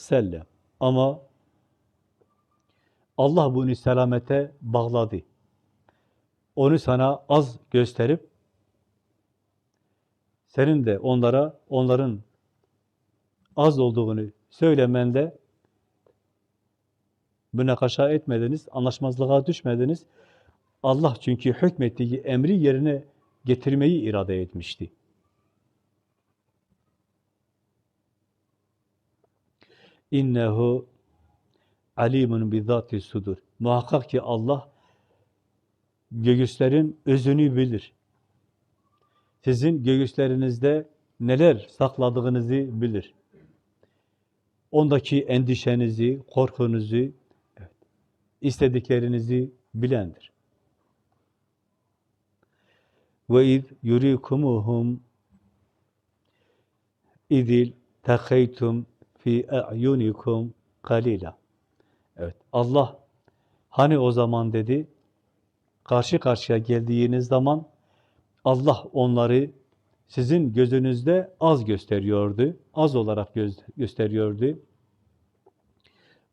sellem. Ama Allah bunu selamete bağladı. Onu sana az gösterip senin de onlara onların az olduğunu söylemende münakaşa etmediniz, anlaşmazlığa düşmediniz. Allah çünkü hükmettiği emri yerine getirmeyi irade etmişti. İnnehu alimun bizati sudur. Muhakkak ki Allah göğüslerin özünü bilir. Sizin göğüslerinizde neler sakladığınızı bilir. Ondaki endişenizi, korkunuzu, istediklerinizi bilendir. Ve iz yurikumuhum idil tekeytum fi a'yunikum kalila. Evet, Allah hani o zaman dedi, karşı karşıya geldiğiniz zaman Allah onları sizin gözünüzde az gösteriyordu, az olarak göz, gösteriyordu.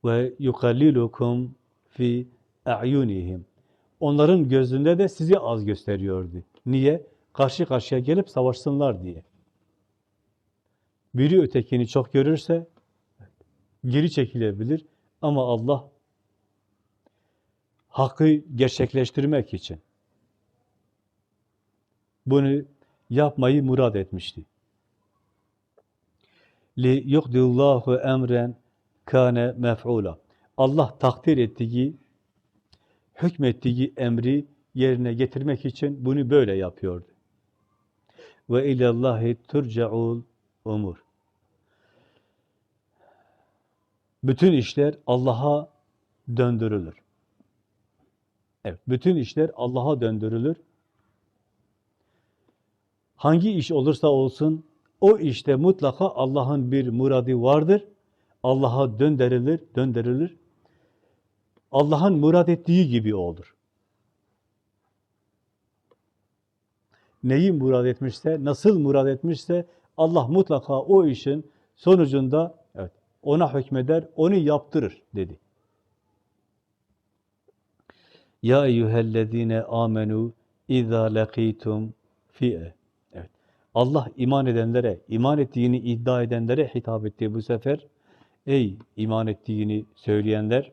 Ve yukallilukum fi a'yunihim. Onların gözünde de sizi az gösteriyordu. Niye? Karşı karşıya gelip savaşsınlar diye. Biri ötekini çok görürse geri çekilebilir ama Allah hakkı gerçekleştirmek için bunu yapmayı murad etmişti. Li yukdillahu emren kâne mef'ula. Allah takdir ettiği, hükmettiği emri yerine getirmek için bunu böyle yapıyordu. Ve ilallahi turcaul umur. Bütün işler Allah'a döndürülür. Evet, bütün işler Allah'a döndürülür. Hangi iş olursa olsun, o işte mutlaka Allah'ın bir muradı vardır. Allah'a döndürülür, döndürülür. Allah'ın murad ettiği gibi olur. Neyi murad etmişse, nasıl murad etmişse Allah mutlaka o işin sonucunda ona hükmeder, onu yaptırır dedi. Ya eyyühellezine amenu izâ lekîtum fi'e. Evet. Allah iman edenlere, iman ettiğini iddia edenlere hitap etti bu sefer. Ey iman ettiğini söyleyenler,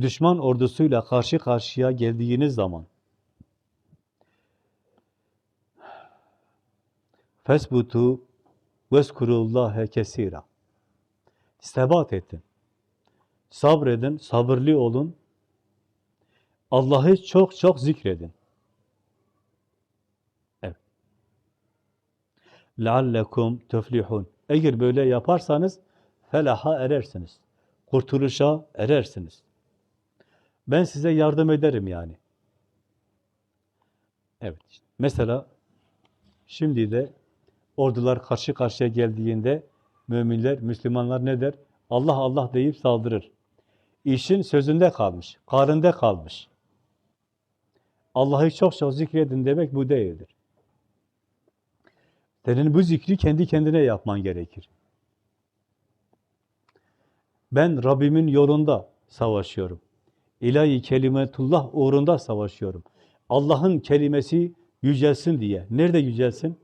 düşman ordusuyla karşı karşıya geldiğiniz zaman fesbutu veskurullâhe kesîrâ sebat edin. Sabredin, sabırlı olun. Allah'ı çok çok zikredin. Evet. لَعَلَّكُمْ تُفْلِحُونَ Eğer böyle yaparsanız felaha erersiniz. Kurtuluşa erersiniz. Ben size yardım ederim yani. Evet. Mesela şimdi de ordular karşı karşıya geldiğinde müminler, Müslümanlar ne der? Allah Allah deyip saldırır. İşin sözünde kalmış, karında kalmış. Allah'ı çok çok zikredin demek bu değildir. Senin bu zikri kendi kendine yapman gerekir. Ben Rabbimin yolunda savaşıyorum. İlahi kelimetullah uğrunda savaşıyorum. Allah'ın kelimesi yücelsin diye. Nerede yücelsin?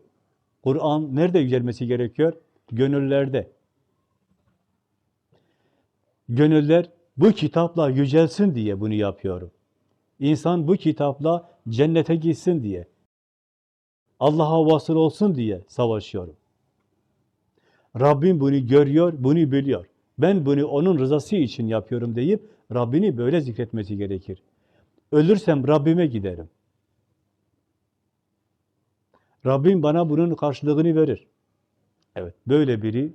Kur'an nerede yücelmesi gerekiyor? Gönüllerde. Gönüller bu kitapla yücelsin diye bunu yapıyorum. İnsan bu kitapla cennete gitsin diye, Allah'a vasıl olsun diye savaşıyorum. Rabbim bunu görüyor, bunu biliyor. Ben bunu onun rızası için yapıyorum deyip Rabbini böyle zikretmesi gerekir. Ölürsem Rabbime giderim. Rabbim bana bunun karşılığını verir. Evet, böyle biri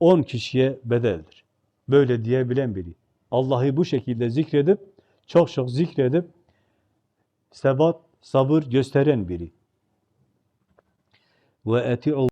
10 kişiye bedeldir. Böyle diyebilen biri. Allah'ı bu şekilde zikredip, çok çok zikredip, sebat, sabır gösteren biri. Ve eti'u